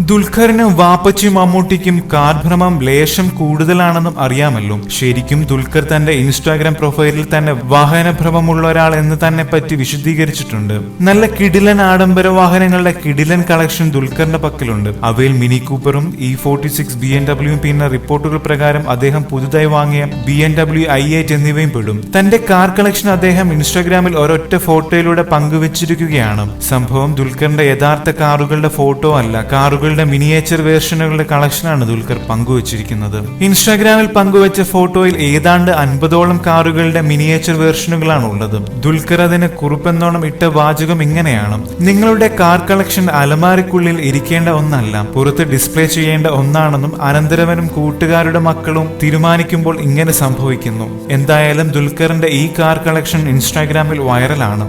ദുൽഖറിനും വാപ്പച്ചിയും മമ്മൂട്ടിക്കും കാർഭ്രമം ലേശം കൂടുതലാണെന്നും അറിയാമല്ലോ. ശരിക്കും ദുൽഖർ തന്റെ ഇൻസ്റ്റാഗ്രാം പ്രൊഫൈലിൽ തന്നെ വാഹനഭ്രമമുള്ള ഒരാൾ എന്ന് തന്നെ പറ്റി വിശദീകരിച്ചിട്ടുണ്ട്. നല്ല കിടിലൻ ആഡംബര വാഹനങ്ങളുടെ കിടിലൻ കളക്ഷൻ ദുൽഖറിന്റെ പക്കലുണ്ട്. അവയിൽ mini കൂപ്പറും E forty six B M W പിന്നെ റിപ്പോർട്ടുകൾ പ്രകാരം അദ്ദേഹം പുതുതായി വാങ്ങിയ B M W I eight എന്നിവയും പെടും. തന്റെ കാർ കളക്ഷൻ അദ്ദേഹം ഇൻസ്റ്റാഗ്രാമിൽ ഒരൊറ്റ ഫോട്ടോയിലൂടെ പങ്കുവച്ചിരിക്കുകയാണ്. സംഭവം ദുൽഖറിന്റെ യഥാർത്ഥ കാറുകളുടെ ഫോട്ടോ അല്ല. കാറുകളുടെ മിനിയേച്ചർ വേർഷനുകളുടെ കളക്ഷനാണ് ദുൽഖർ പങ്കുവച്ചിരിക്കുന്നത്. ഇൻസ്റ്റാഗ്രാമിൽ പങ്കുവച്ച ഫോട്ടോയിൽ ഏതാണ്ട് അൻപതോളം കാറുകളുടെ മിനിയേച്ചർ വേർഷനുകളാണ് ഉള്ളത് ദുൽഖർ അതിന് കുറിപ്പെന്നോണം ഇട്ട വാചകം ഇങ്ങനെയാണ്. നിങ്ങളുടെ കാർ കളക്ഷൻ അലമാരിക്കുള്ളിൽ ഇരിക്കേണ്ട ഒന്നല്ല പുറത്ത് ഡിസ്പ്ലേ ചെയ്യേണ്ട ഒന്നാണെന്നും അനന്തരവനും കൂട്ടുകാരുടെ മക്കളും തീരുമാനിക്കുമ്പോൾ ഇങ്ങനെ സംഭവിക്കുന്നു. എന്തായാലും ദുൽഖറിന്റെ ഈ കാർ കളക്ഷൻ ഇൻസ്റ്റാഗ്രാമിൽ വൈറലാണ്